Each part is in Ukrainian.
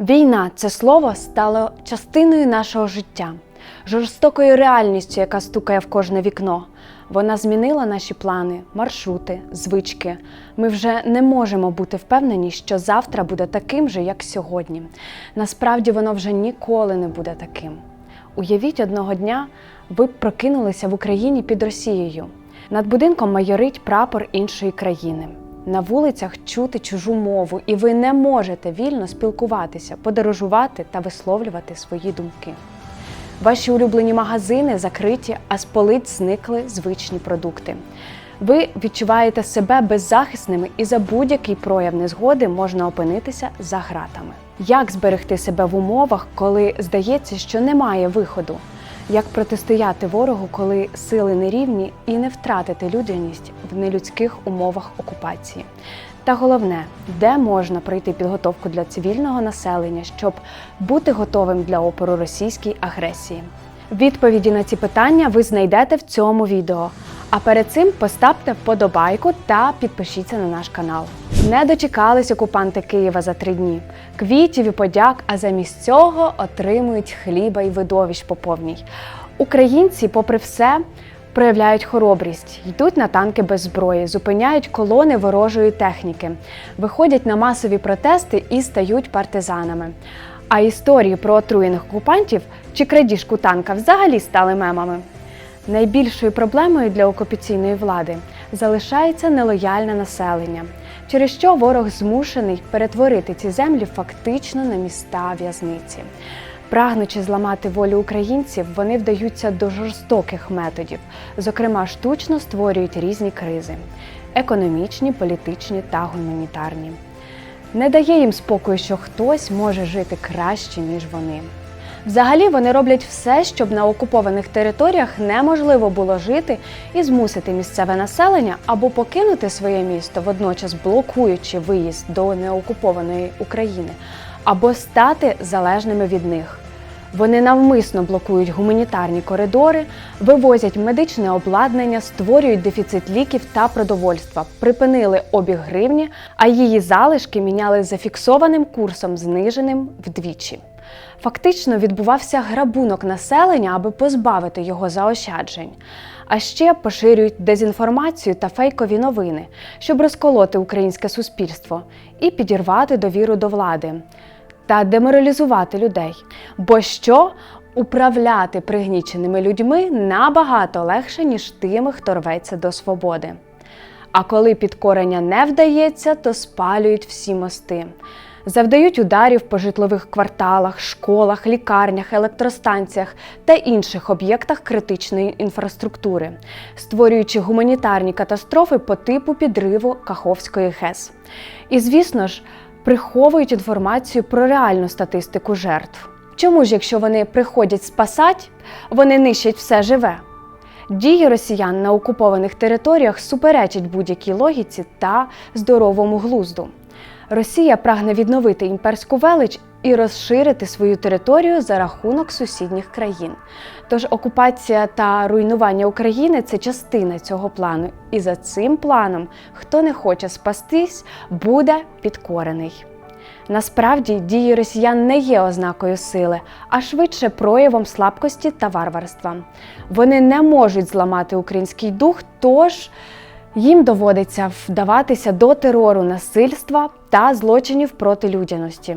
Війна це слово стало частиною нашого життя, жорстокою реальністю, яка стукає в кожне вікно. Вона змінила наші плани, маршрути, звички. Ми вже не можемо бути впевнені, що завтра буде таким же, як сьогодні. Насправді воно вже ніколи не буде таким. Уявіть, одного дня ви б прокинулися в Україні під Росією. Над будинком майорить прапор іншої країни. На вулицях чути чужу мову, і ви не можете вільно спілкуватися, подорожувати та висловлювати свої думки. Ваші улюблені магазини закриті, а з полиць зникли звичні продукти. Ви відчуваєте себе беззахисними і за будь-який прояв незгоди можна опинитися за гратами. Як зберегти себе в умовах, коли здається, що немає виходу? Як протистояти ворогу, коли сили нерівні, і не втратити людяність в нелюдських умовах окупації? Та головне, де можна пройти підготовку для цивільного населення, щоб бути готовим для опору російській агресії? Відповіді на ці питання ви знайдете в цьому відео. А перед цим поставте вподобайку та підпишіться на наш канал. Не дочекались окупанти Києва за три дні. Квітів і подяк, а замість цього отримують хліба і видовищ по повній. Українці, попри все, проявляють хоробрість, йдуть на танки без зброї, зупиняють колони ворожої техніки, виходять на масові протести і стають партизанами. А історії про отруєних окупантів чи крадіжку танка взагалі стали мемами. Найбільшою проблемою для окупаційної влади залишається нелояльне населення, через що ворог змушений перетворити ці землі фактично на міста в'язниці. Прагнучи зламати волю українців, вони вдаються до жорстоких методів, зокрема, штучно створюють різні кризи економічні, політичні та гуманітарні. Не дає їм спокою, що хтось може жити краще, ніж вони. Взагалі вони роблять все, щоб на окупованих територіях неможливо було жити і змусити місцеве населення або покинути своє місто, водночас блокуючи виїзд до неокупованої України, або стати залежними від них. Вони навмисно блокують гуманітарні коридори, вивозять медичне обладнання, створюють дефіцит ліків та продовольства, припинили обіг гривні, а її залишки міняли за фіксованим курсом, зниженим вдвічі. Фактично відбувався грабунок населення, аби позбавити його заощаджень. А ще поширюють дезінформацію та фейкові новини, щоб розколоти українське суспільство і підірвати довіру до влади та деморалізувати людей. Бо що управляти пригніченими людьми набагато легше, ніж тими, хто рветься до свободи. А коли підкорення не вдається, то спалюють всі мости. Завдають ударів по житлових кварталах, школах, лікарнях, електростанціях та інших об'єктах критичної інфраструктури, створюючи гуманітарні катастрофи по типу підриву Каховської ГЕС. І, звісно ж, приховують інформацію про реальну статистику жертв. Чому ж, якщо вони приходять спасать, вони нищать все живе? Дії росіян на окупованих територіях суперечать будь-якій логіці та здоровому глузду. Росія прагне відновити імперську велич і розширити свою територію за рахунок сусідніх країн. Тож окупація та руйнування України це частина цього плану, і за цим планом, хто не хоче спастись, буде підкорений. Насправді дії росіян не є ознакою сили, а швидше проявом слабкості та варварства. Вони не можуть зламати український дух, тож їм доводиться вдаватися до терору насильства та злочинів проти людяності.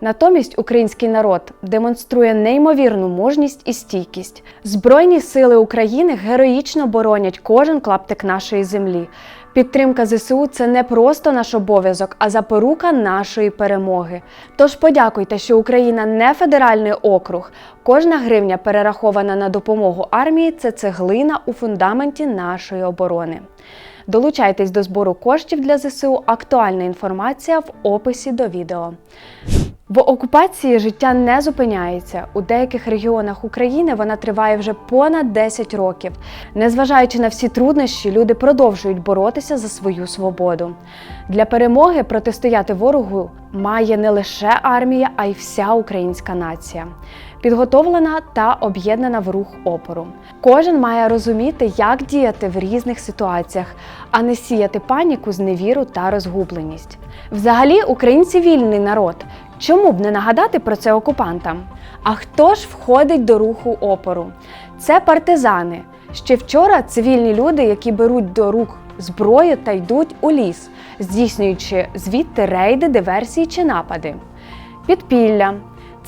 Натомість український народ демонструє неймовірну мужність і стійкість. Збройні сили України героїчно боронять кожен клаптик нашої землі. Підтримка ЗСУ це не просто наш обов'язок, а запорука нашої перемоги. Тож подякуйте, що Україна не федеральний округ. Кожна гривня, перерахована на допомогу армії, це цеглина у фундаменті нашої оборони. Долучайтесь до збору коштів для ЗСУ. Актуальна інформація в описі до відео. В окупації життя не зупиняється. У деяких регіонах України вона триває вже понад 10 років. Незважаючи на всі труднощі, люди продовжують боротися за свою свободу. Для перемоги протистояти ворогу має не лише армія, а й вся українська нація. Підготовлена та об'єднана в рух опору. Кожен має розуміти, як діяти в різних ситуаціях, а не сіяти паніку, зневіру та розгубленість. Взагалі, українці вільний народ. Чому б не нагадати про це окупантам? А хто ж входить до руху опору? Це партизани. Ще вчора цивільні люди, які беруть до рук зброю та йдуть у ліс, здійснюючи звідти рейди, диверсії чи напади. Підпілля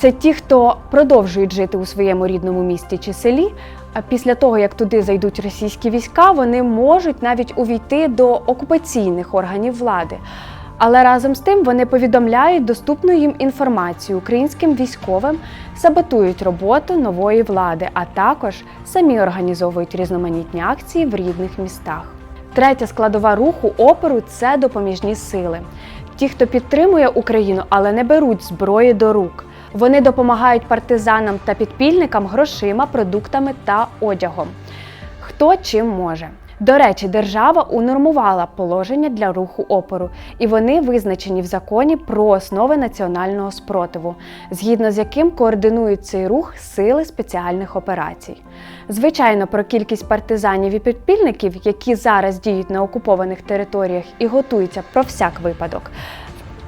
це ті, хто продовжують жити у своєму рідному місті чи селі. А після того, як туди зайдуть російські війська, вони можуть навіть увійти до окупаційних органів влади. Але разом з тим вони повідомляють доступну їм інформацію українським військовим, саботують роботу нової влади, а також самі організовують різноманітні акції в рідних містах. Третя складова руху опору це допоміжні сили. Ті, хто підтримує Україну, але не беруть зброї до рук. Вони допомагають партизанам та підпільникам грошима, продуктами та одягом. Хто чим може. До речі, держава унормувала положення для руху опору, і вони визначені в законі про основи національного спротиву, згідно з яким координують цей рух сили спеціальних операцій. Звичайно, про кількість партизанів і підпільників, які зараз діють на окупованих територіях і готуються про всяк випадок,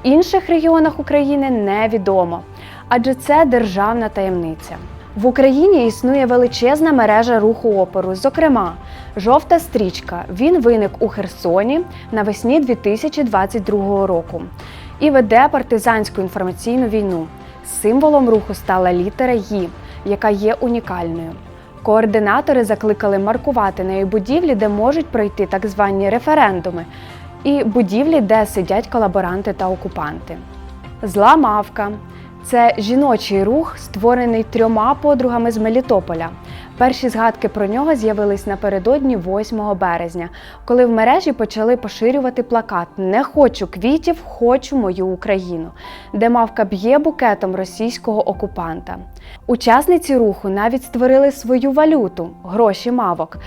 в інших регіонах України невідомо, адже це державна таємниця. В Україні існує величезна мережа руху опору, зокрема, жовта стрічка. Він виник у Херсоні навесні 2022 року і веде партизанську інформаційну війну. Символом руху стала літера «Ї», яка є унікальною. Координатори закликали маркувати нею будівлі, де можуть пройти так звані референдуми, і будівлі, де сидять колаборанти та окупанти. Зла мавка це жіночий рух, створений трьома подругами з Мелітополя. Перші згадки про нього з'явились напередодні 8 березня, коли в мережі почали поширювати плакат Не хочу квітів, хочу мою Україну, де мавка б'є букетом російського окупанта. Учасниці руху навіть створили свою валюту гроші мавок.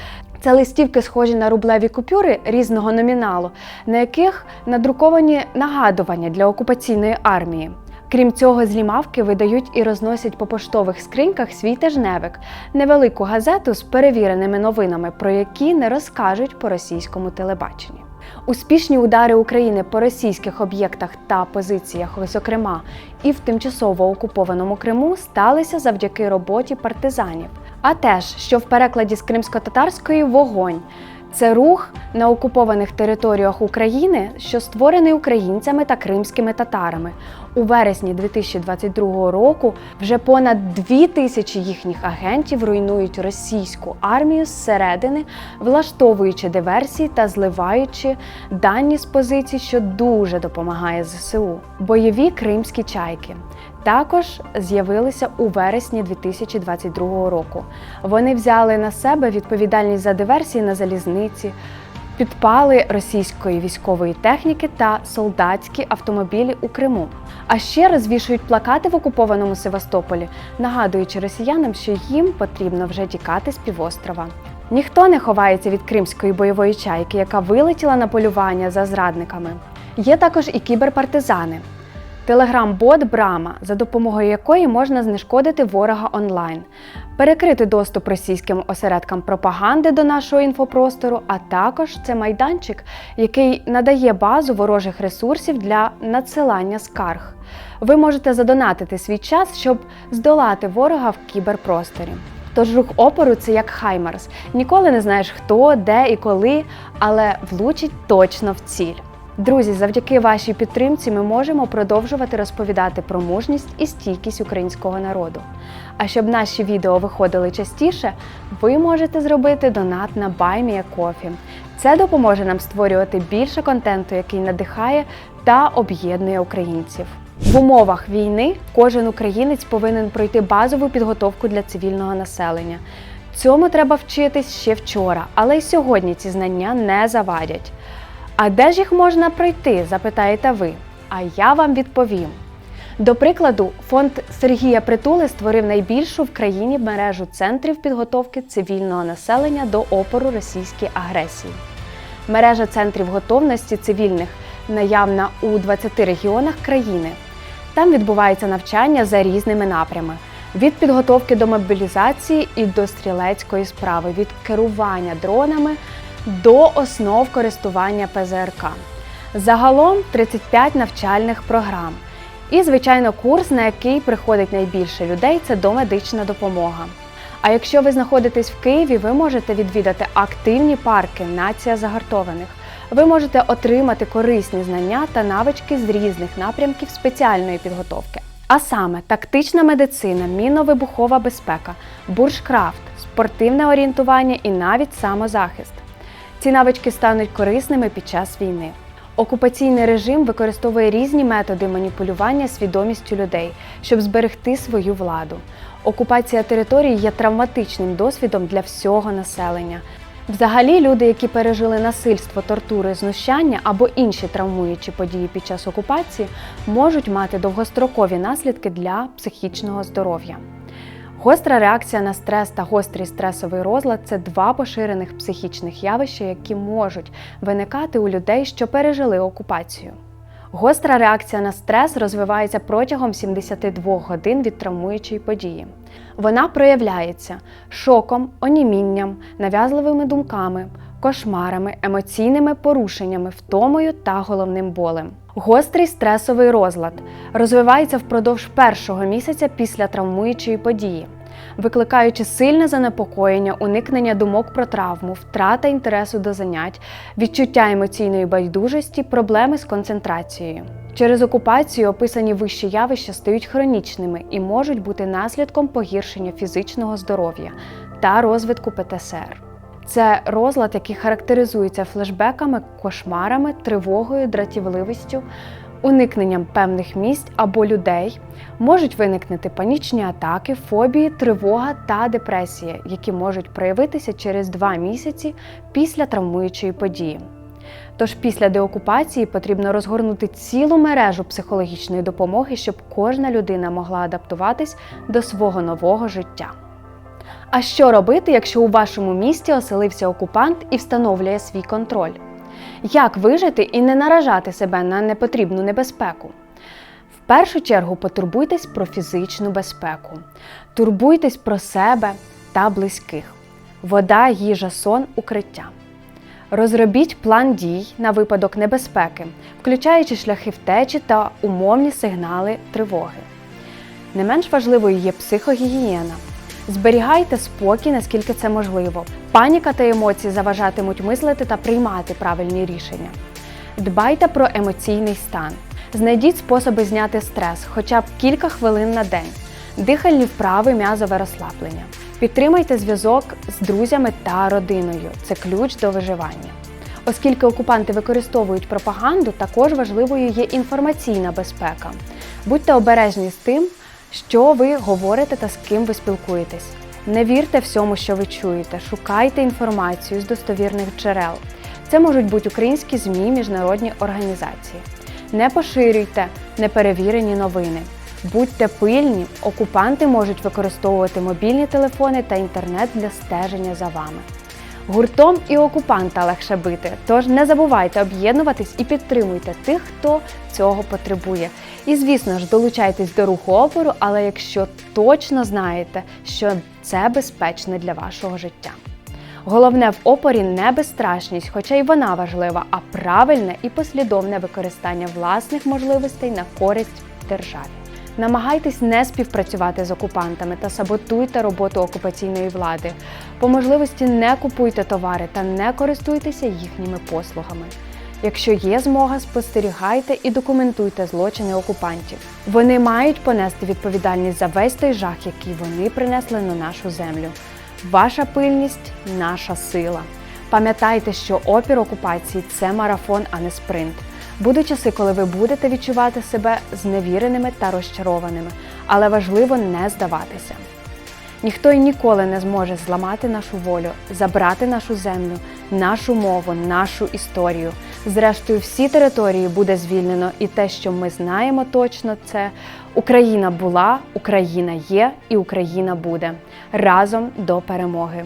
Це листівки, схожі на рублеві купюри різного номіналу, на яких надруковані нагадування для окупаційної армії. Крім цього, злі мавки видають і розносять по поштових скриньках свій тижневик, невелику газету з перевіреними новинами, про які не розкажуть по російському телебаченню. Успішні удари України по російських об'єктах та позиціях, зокрема, і в тимчасово окупованому Криму, сталися завдяки роботі партизанів. А теж, що в перекладі з кримсько-татарської вогонь. Це рух на окупованих територіях України, що створений українцями та кримськими татарами. У вересні 2022 року вже понад дві тисячі їхніх агентів руйнують російську армію зсередини, влаштовуючи диверсії та зливаючи дані з позицій, що дуже допомагає ЗСУ. Бойові кримські чайки. Також з'явилися у вересні 2022 року. Вони взяли на себе відповідальність за диверсії на залізниці, підпали російської військової техніки та солдатські автомобілі у Криму. А ще розвішують плакати в окупованому Севастополі, нагадуючи росіянам, що їм потрібно вже тікати з півострова. Ніхто не ховається від кримської бойової чайки, яка вилетіла на полювання за зрадниками. Є також і кіберпартизани. Телеграм-бот Брама, за допомогою якої можна знешкодити ворога онлайн, перекрити доступ російським осередкам пропаганди до нашого інфопростору, а також це майданчик, який надає базу ворожих ресурсів для надсилання скарг. Ви можете задонатити свій час, щоб здолати ворога в кіберпросторі. Тож рух опору це як Хаймарс. Ніколи не знаєш хто, де і коли, але влучить точно в ціль. Друзі, завдяки вашій підтримці ми можемо продовжувати розповідати про мужність і стійкість українського народу. А щоб наші відео виходили частіше, ви можете зробити донат на BuyMeACoffee. Це допоможе нам створювати більше контенту, який надихає та об'єднує українців. В умовах війни кожен українець повинен пройти базову підготовку для цивільного населення. Цьому треба вчитись ще вчора, але й сьогодні ці знання не завадять. А де ж їх можна пройти? запитаєте ви. А я вам відповім. До прикладу, фонд Сергія Притули створив найбільшу в країні мережу центрів підготовки цивільного населення до опору російській агресії. Мережа центрів готовності цивільних наявна у 20 регіонах країни. Там відбувається навчання за різними напрями: від підготовки до мобілізації і до стрілецької справи, від керування дронами до основ користування ПЗРК. Загалом 35 навчальних програм. І, звичайно, курс, на який приходить найбільше людей, це домедична допомога. А якщо ви знаходитесь в Києві, ви можете відвідати активні парки Нація загартованих. Ви можете отримати корисні знання та навички з різних напрямків спеціальної підготовки. А саме тактична медицина, мінно-вибухова безпека, буршкрафт, спортивне орієнтування і навіть самозахист. Ці навички стануть корисними під час війни. Окупаційний режим використовує різні методи маніпулювання свідомістю людей, щоб зберегти свою владу. Окупація території є травматичним досвідом для всього населення. Взагалі, люди, які пережили насильство, тортури, знущання або інші травмуючі події під час окупації, можуть мати довгострокові наслідки для психічного здоров'я. Гостра реакція на стрес та гострий стресовий розлад це два поширених психічних явища, які можуть виникати у людей, що пережили окупацію. Гостра реакція на стрес розвивається протягом 72 годин від травмуючої події. Вона проявляється шоком, онімінням, нав'язливими думками, кошмарами, емоційними порушеннями, втомою та головним болем. Гострий стресовий розлад розвивається впродовж першого місяця після травмуючої події, викликаючи сильне занепокоєння, уникнення думок про травму, втрата інтересу до занять, відчуття емоційної байдужості, проблеми з концентрацією. Через окупацію описані вищі явища стають хронічними і можуть бути наслідком погіршення фізичного здоров'я та розвитку ПТСР. Це розлад, який характеризується флешбеками, кошмарами, тривогою, дратівливістю, уникненням певних місць або людей. Можуть виникнути панічні атаки, фобії, тривога та депресія, які можуть проявитися через два місяці після травмуючої події. Тож після деокупації потрібно розгорнути цілу мережу психологічної допомоги, щоб кожна людина могла адаптуватись до свого нового життя. А що робити, якщо у вашому місті оселився окупант і встановлює свій контроль? Як вижити і не наражати себе на непотрібну небезпеку? В першу чергу потурбуйтесь про фізичну безпеку, турбуйтесь про себе та близьких. Вода, їжа, сон, укриття. Розробіть план дій на випадок небезпеки, включаючи шляхи втечі та умовні сигнали тривоги. Не менш важливою є психогігієна. Зберігайте спокій, наскільки це можливо. Паніка та емоції заважатимуть мислити та приймати правильні рішення. Дбайте про емоційний стан. Знайдіть способи зняти стрес, хоча б кілька хвилин на день, дихальні вправи, м'язове розслаблення. Підтримайте зв'язок з друзями та родиною. Це ключ до виживання. Оскільки окупанти використовують пропаганду, також важливою є інформаційна безпека. Будьте обережні з тим, що ви говорите та з ким ви спілкуєтесь. Не вірте всьому, що ви чуєте, шукайте інформацію з достовірних джерел. Це можуть бути українські ЗМІ, міжнародні організації. Не поширюйте неперевірені новини. Будьте пильні, окупанти можуть використовувати мобільні телефони та інтернет для стеження за вами. Гуртом і окупанта легше бити, тож не забувайте об'єднуватись і підтримуйте тих, хто цього потребує. І, звісно ж, долучайтесь до руху опору, але якщо точно знаєте, що це безпечно для вашого життя. Головне в опорі не безстрашність, хоча й вона важлива, а правильне і послідовне використання власних можливостей на користь державі. Намагайтесь не співпрацювати з окупантами та саботуйте роботу окупаційної влади. По можливості не купуйте товари та не користуйтеся їхніми послугами. Якщо є змога, спостерігайте і документуйте злочини окупантів. Вони мають понести відповідальність за весь той жах, який вони принесли на нашу землю. Ваша пильність наша сила. Пам'ятайте, що опір окупації це марафон, а не спринт. Будуть часи, коли ви будете відчувати себе зневіреними та розчарованими, але важливо не здаватися. Ніхто і ніколи не зможе зламати нашу волю, забрати нашу землю, нашу мову, нашу історію. Зрештою, всі території буде звільнено, і те, що ми знаємо точно, це Україна була, Україна є і Україна буде разом до перемоги.